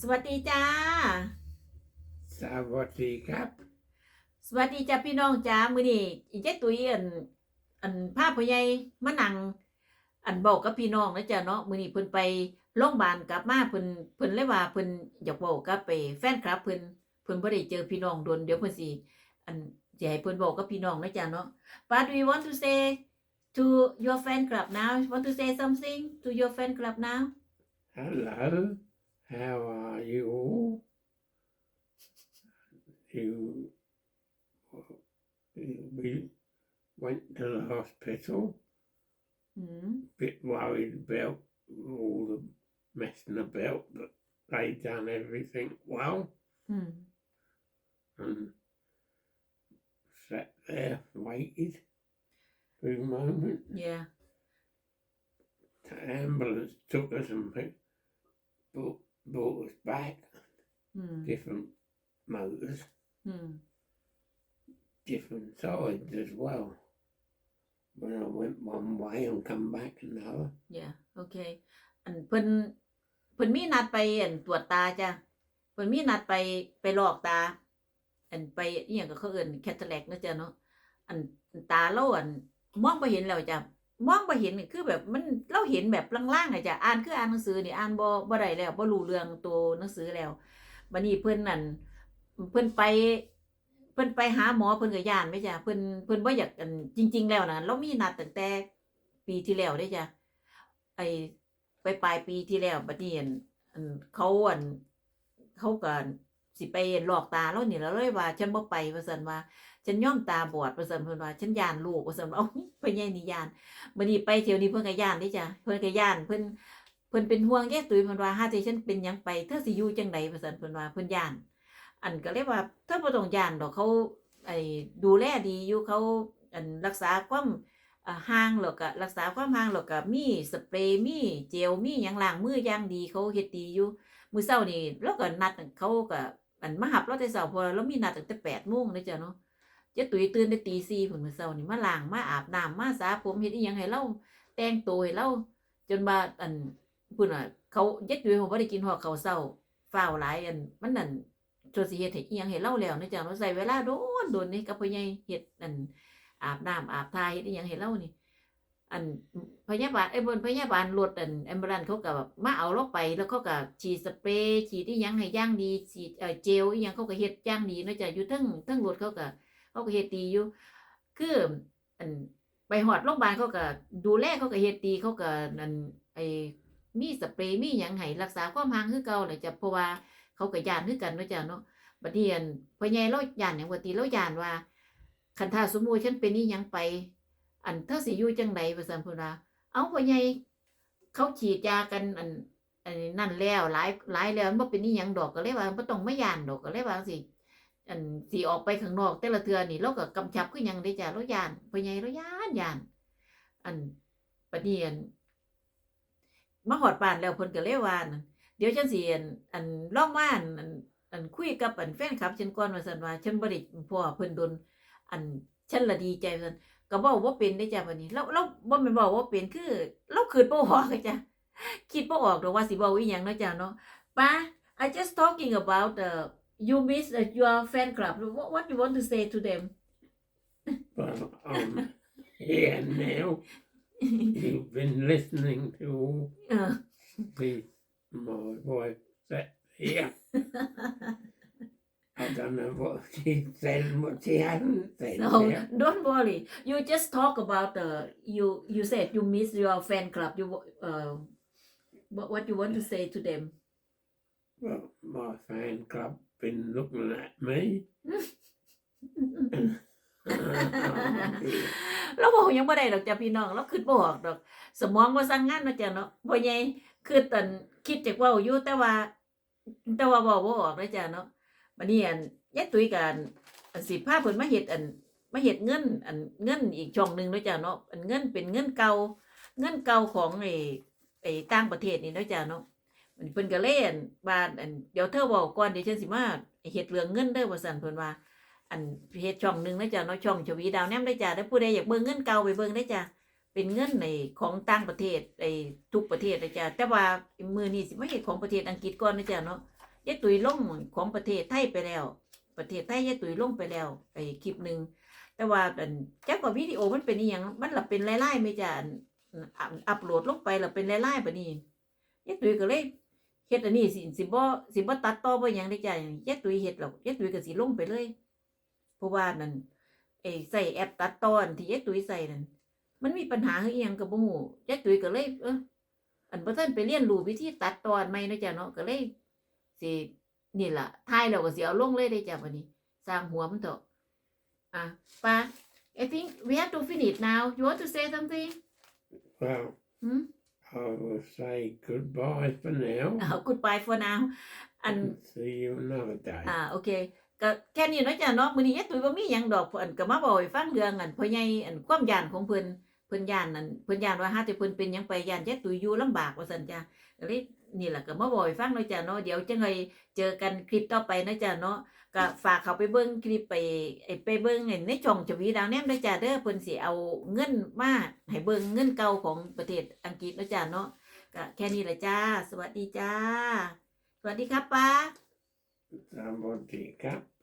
สวัสดีจ้า สวัสดีครับสวัสดีจ้าพี่น้องจ้ามื้อนี้อีเจ๊ตุ้ยอันอันภาพพ่อใหญ่มานั่งอันบอกกับพี่น้องนะจ้ะเนาะมื้อนี้เพิ่นไปโรงพยาบาลกลับมาเพิ่นเพิ่นเลยว่าเพิ่นอยากเว้ากับไปแฟนคลับเพิ่นเพิ่นบ่ได้เจอพี่น้องโดนเดี๋ยวเพิ่นสิอันสิให้เพิ่นบอกกับพี่น้องนะจ้ะเนาะ But we want to say to your fan club now want to say something to your fan club now Hello, How are you all? You we went to the hospital. Mm. Bit worried about all the messing about, but they done everything well. Mm. And sat there, waited for a moment. Yeah. The ambulance took us and put brought, brought us back. อืม different motors, อืม different sides as well. When I went one way and come back another. yeah โอเคอันเพิ่นเพิ่นมีนัดไปอันตรวจตาจ้ะเพิ่นมีนัดไปไปลอกตา อันไปอีหยังก็เขาเอิ้นแคตาแลกนะจ้ะเนาะอันตาเราอันมองบ่เห็นแล้วจ้ะ มองบ่เห็นนี่คือแบบมันเราเห็นแบบล่างๆอะจ้ะอ่านคืออ่านหนังสือนี่อ่านบ่บ่ได้แล้วบ่รู้เรื่องตัวหนังสือแล้วบัดนี้เพิ่นนั่นเพิ่นไปเพิ่นไปหาหมอเพิ่นก็ย่านไหมจ้ะเพิ่นเพิ่นบ่อยากอันจริง ๆ แล้วนะเรามีนัดตั้งแต่ปีที่แล้วเด้จ้ะไอไปปลายปีที่แล้วบัดนี้อันอันเขาอันเขาก็ สิไปหลอกตาแล้วนี่แล้วเลยว่า ฉันบ่ไปว่าซั่นว่า ฉันย่อมตาบอดว่าซั่นเพิ่นว่า ฉันยานลูกว่าซั่นว่าเอ้าเพิ่นใหญ่นี่ย่านบัดนี้ไปเที่ยวนี้เพิ่นก็ย่านเด้จ้ะเพิ่นก็ย่านเพิ่นเพิ่นเป็นห่วงแยตุ้ยเพิ่นว่าหาที่ฉันเป็นยังไปเธอสิอยู่จังไดว่าซั่นเพิ่นว่าเพิ่นย่าน อันก็เลยกว่าเธอบ่ต้องย่านดอกเขาไอ้ดูแลดีอยู่เขาอันรักษาความห่างแล้วก็รักษาความห่างแล้วก็มีสเปรย์มีเจลมีหยังล้างมืออย่างดีเขาเฮ็ดดีอยู่มื้อเช้านี่เราก็นัดเขาก็ อันมาหับเราแต่เช้าพอเรามีนัดตั้งแต่8:00นเด้อจ้ะเนาะเจ๊ตุ๋ยตื่นแต่ตี4พุ่นมื้อเช้านี่มาล้างมาอาบน้ำมาสระผมเฮ็ดอีหยังให้เราแต่งตัวให้เราจนว่าอันพุ่นน่ะเขาเจ๊ตุ๋ยเขาบ่ได้กินฮอดข้าวเช้าฟ้าวหลายอันมันนั่นจนสิเฮ็ดให้อีหยังให้เราแล้วนะจ้ะเนาะใช้เวลาโดนโดนนี่กับพ่อใหญ่เฮ็ดอันอาบน้ำอาบทาเฮ็ดอีหยังให้เรานี่ อันพยาบาลไอ้บนพยาบาลรถอันแอมบูลันเขาก็แบบมาเอาเราไปแล้วเขาก็ฉีดสเปรย์ฉีดอีหยังให้ย่างดีฉีดเอ่อเจลอีหยังเขาก็เฮ็ดย่างดีนะจ้ะอยู่ทั้งทั้งรถเขาก็เขาก็เฮ็ดดีอยู่ คืออันไปฮอดโรงพยาบาลเขาก็ดูแลเขาก็เฮ็ดดีเขาก็นั่นไอ้มีสเปรย์มีหยังให้รักษาความห่างคือเก่าแหละจ้ะเพราะว่าเขาก็ย่านคือกันนะจ้ะเนาะบัดนี้อันพ่อใหญ่เราย่านหยังว่าติเราย่านว่าคันถ้าสมมุติฉันเป็นนี่ยังไป อันเธอสิอยู่จังไดว่าซั่นพิ่นว่าเอาพ่อใหญ่เขาฉีดยากันอันอันนั่นแล้วหลายหลายแล้วมันบ่เป็นนี่ยังดอกก็เลยว่าบ่ต้องไมาย่านดอกก็เลยว่าจังซี่อันสิออกไปข้างนอก แต่ละเทือนี่เราก็กำชับคือหยังได้จ้ะเราย่านพ่อใหญ่เราย่านย่าน อันปะเนียนมาฮอดบ้านแล้วเพิ่นก็เลยว่านั่นเดี๋ยวฉันสิอันอันลองมานอันอันคุยกับอันแฟนคลับฉันก่อนว่าซั่นว่าฉันบ่ได้พ่อเพิ่นโดนอันฉันละดีใจเพิ่น ก็บอกว่าเป็นได้จ้ะบัดนี้เราเราบ่แม่นบอกว่าเป็นคือเราคิดบ่ออกอะจ้ะคิดบ่ออกดอกว่าสิเว้าอีหยังเนาะจ้ะเนาะป้า I just talking about the you miss uh, your fan club what, what you want to say to them But I'm here now. You've been listening to all เออ the my wife said here. I don't know what she said and what she hadn't said. no yet. don't worry you just talk about the you you said you miss your fan club you uh what what you want to say to them Well, my fan club been looking at me. เราบอกยังบ่ได้ดอกจ้ะพี่น้องเราคิดบ่ออกดอก สมองบ่สั่งงานเนาะจ้ะเนาะบ่ใหญ่คือตอนคิดจักเว้าอยู่แต่ว่า แต่ว่าเว้าบ่ออกเลยจ้ะเนาะบัดนี้อันยายตุ้ยกันอันสิพาเพิ่นมาเฮ็ดอัน มาเฮ็ดเงินอันเงินอีกช่องหนึ่งเนาะจ้ะเนาะอันเงินเป็นเงินเก่าเงินเก่าของไอ้ไอ้ต่างประเทศนี่เนาะจ้ะเนาะมันเพิ่นก็เล่นว่าอันเดี๋ยวเธอเว้าก่อนเดี๋ยวฉันสิมาเฮ็ดเรื่องเงินเด้อว่าซั่นเพิ่นว่า อันเฮ็ดช่องหนึ่งนะจ้ะเนาะช่องชวีดาวแนมได้จ้ะถ้าผู้ใดอยากเบิ่งเงินเก่าไปเบิ่งได้จ้ะเป็นเงินในของต่างประเทศไอ้ทุกประเทศเลยจ้ะแต่ว่ามือนี้สิมาเฮ็ดของประเทศอังกฤษก่อนนะจ้ะเนาะยายตุยล่งของประเทศไทยไปแล้ว ประเทศไทยยายตุยล่งไปแล้วไอ้คลิปหนึ่ง แต่ว่าอันจักว่าวิดีโอมันเป็นอีหยังมันหละเป็นไล่ๆไม่จ้ะอันอันอัปโหลดลงไปหละเป็นไล่ๆบัดนี้ยายตุยก็เลยเฮ็ดอันนี้สิสิบ่สิบ่ตัดต่อบ่หยังได้จ้ะยายตุยเฮ็ดหรอกยายตุยก็สิลงไปเลยเพราะว่านั่นไอ้ใส่แอปตัดตอนที่ยายตุยใส่นั่นมันมีปัญหาคืออีหยังก็บ่ฮู้ยายตุยก็เลยเอออันบ่ทันไปเรียนรู้วิธีตัดตอนใหม่เนาะจ้ะเนาะก็เลยสินี่ล่ะถ่ายแล้วก็สิเอาลงเลยได้จ้ะบัดนี้ สร้างหัวมันเถอะ อะป้า I think we have to finish now you want to say something Well, หืม I will say goodbye for now อ่า goodbye for now อัน see you another day อ่าโอเคก็แค่นี้เนาะจ้ะเนาะมื้อนี้ยายตุ้ยบ่มีหยังดอกอันก็มาบอกให้ฟังเรื่องอันพ่อใหญ่อันความย่านของเพิ่นเพิ่นย่านนั่นเพิ่นย่านว่าหาแต่เพิ่นเป็นหยังไปย่านยายตุ้ยอยู่ลำบากว่าซั่นจ้ะก็เลยนี่ล่ะก็มาบอกให้ฟังเนาะจ้ะเนาะเดี๋ยวจังไงเจอกันคลิปต่อไปนะจ้ะเนาะ ก็ฝากเขาไปเบิ้งคลิปไปไปเบิ้งในช่องจวีดาวแนมด้วยจ้ะเด้อเพิ่นสิเอาเงินมาให้เบิ้งเงินเก่าของประเทศอังกฤษนะจ้ะเนาะก็แค่นี้แหละจ้า สวัสดีจ้า สวัสดีครับป้าสวัสดีครับ